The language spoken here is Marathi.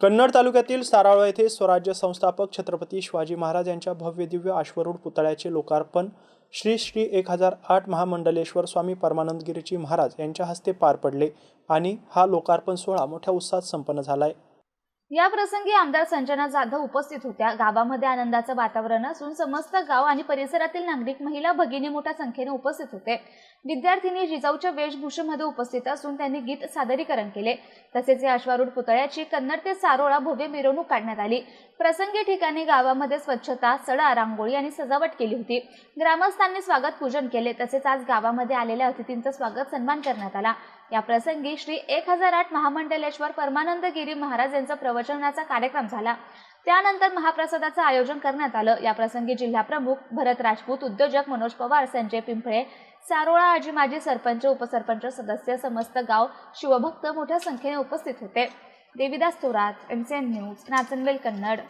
कन्नड तालुक्यातील साराळा येथे स्वराज्य संस्थापक छत्रपती शिवाजी महाराज यांच्या भव्य दिव्य अश्वरूढ पुतळ्याचे लोकार्पण श्री श्री एक हजार आठ महामंडलेश्वर स्वामी परमानंदगिरीजी महाराज यांच्या हस्ते पार पडले आणि हा लोकार्पण सोहळा मोठ्या उत्साहात संपन्न झालाय. या प्रसंगी आमदार संजना जाधव उपस्थित होत्या. गावामध्ये आनंदाचं वातावरण असून समस्त गाव आणि परिसरातील नागरिक महिला भगिनी मोठ्या संख्येने उपस्थित होते. विद्यार्थिनी जिजाऊच्या वेशभूषेमध्ये उपस्थित असून त्यांनी गीत सादरीकरण केले. तसेच या अश्वारूढ पुतळ्याची कन्नड ते सारोळा भव्य मिरवणूक काढण्यात आली. प्रसंगी ठिकाणी गावामध्ये स्वच्छता सडा रांगोळी आणि सजावट केली होती. ग्रामस्थांनी स्वागत पूजन केले. तसेच आज गावामध्ये आलेल्या अतिथींचं स्वागत सन्मान करण्यात आला. या प्रसंगी श्री एक हजार आठ महामंडलेश्वर परमानंद गिरी महाराज यांचा प्रवचनाचा कार्यक्रम झाला. त्यानंतर महाप्रसादाचं आयोजन करण्यात आलं. याप्रसंगी जिल्हा प्रमुख भरत राजपूत उद्योजक मनोज पवार संजय पिंपळे सारोळा आजी माजी सरपंच उपसरपंच सदस्य समस्त गाव शिवभक्त मोठ्या संख्येने उपस्थित होते. Devidas Thorat M C N news Nachanvel Kannad.